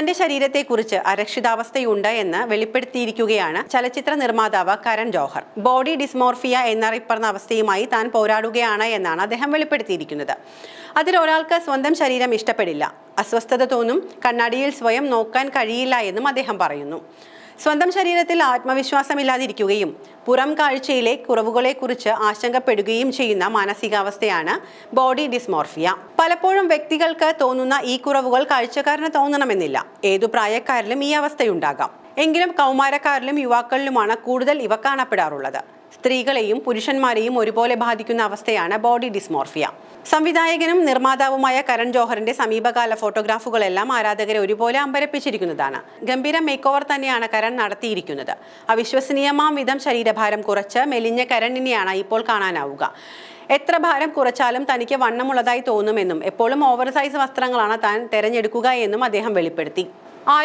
തന്റെ ശരീരത്തെക്കുറിച്ച് അരക്ഷിതാവസ്ഥയുണ്ട് എന്ന് വെളിപ്പെടുത്തിയിരിക്കുകയാണ് ചലച്ചിത്ര നിർമ്മാതാവ് കരൺ ജോഹർ. ബോഡി ഡിസ്മോർഫിയ എന്നറിയപ്പെടുന്ന അവസ്ഥയുമായി താൻ പോരാടുകയാണ് എന്നാണ് അദ്ദേഹം വെളിപ്പെടുത്തിയിരിക്കുന്നത്. അതിൽ ഒരാൾക്ക് സ്വന്തം ശരീരം ഇഷ്ടപ്പെടില്ല. അസ്വസ്ഥത തോന്നും കണ്ണാടിയിൽ സ്വയം നോക്കാൻ കഴിയില്ല എന്നും അദ്ദേഹം പറയുന്നു. സ്വന്തം ശരീരത്തിൽ ആത്മവിശ്വാസമില്ലാതിരിക്കുകയും പുറം കാഴ്ചയിലെ കുറവുകളെക്കുറിച്ച് ആശങ്കപ്പെടുകയും ചെയ്യുന്ന മാനസികാവസ്ഥയാണ് ബോഡി ഡിസ്മോർഫിയ. പലപ്പോഴും വ്യക്തികൾക്ക് തോന്നുന്ന ഈ കുറവുകൾ കാഴ്ചക്കാരന് തോന്നണമെന്നില്ല. ഏതു പ്രായക്കാരിലും ഈ അവസ്ഥയുണ്ടാകാം. എങ്കിലും കൗമാരക്കാരിലും യുവാക്കളിലുമാണ് കൂടുതൽ ഇവ കാണപ്പെടാറുള്ളത്. സ്ത്രീകളെയും പുരുഷന്മാരെയും ഒരുപോലെ ബാധിക്കുന്ന അവസ്ഥയാണ് ബോഡി ഡിസ്മോർഫിയ. സംവിധായകനും നിർമ്മാതാവുമായ കരൺ ജോഹറിന്റെ സമീപകാല ഫോട്ടോഗ്രാഫുകളെല്ലാം ആരാധകരെ ഒരുപോലെ അമ്പരപ്പിച്ചിരിക്കുന്നതാണ്. ഗംഭീര മേക്ക് ഓവർ തന്നെയാണ് കരൺ നടത്തിയിരിക്കുന്നത്. അവിശ്വസനീയമാം വിധം ശരീരഭാരം കുറച്ച് മെലിഞ്ഞ കരണിനെയാണ് ഇപ്പോൾ കാണാനാവുക. എത്ര ഭാരം കുറച്ചാലും തനിക്ക് വണ്ണമുള്ളതായി തോന്നുമെന്നും എപ്പോഴും ഓവർ സൈസ് വസ്ത്രങ്ങളാണ് താൻ തെരഞ്ഞെടുക്കുക എന്നും അദ്ദേഹം വെളിപ്പെടുത്തി.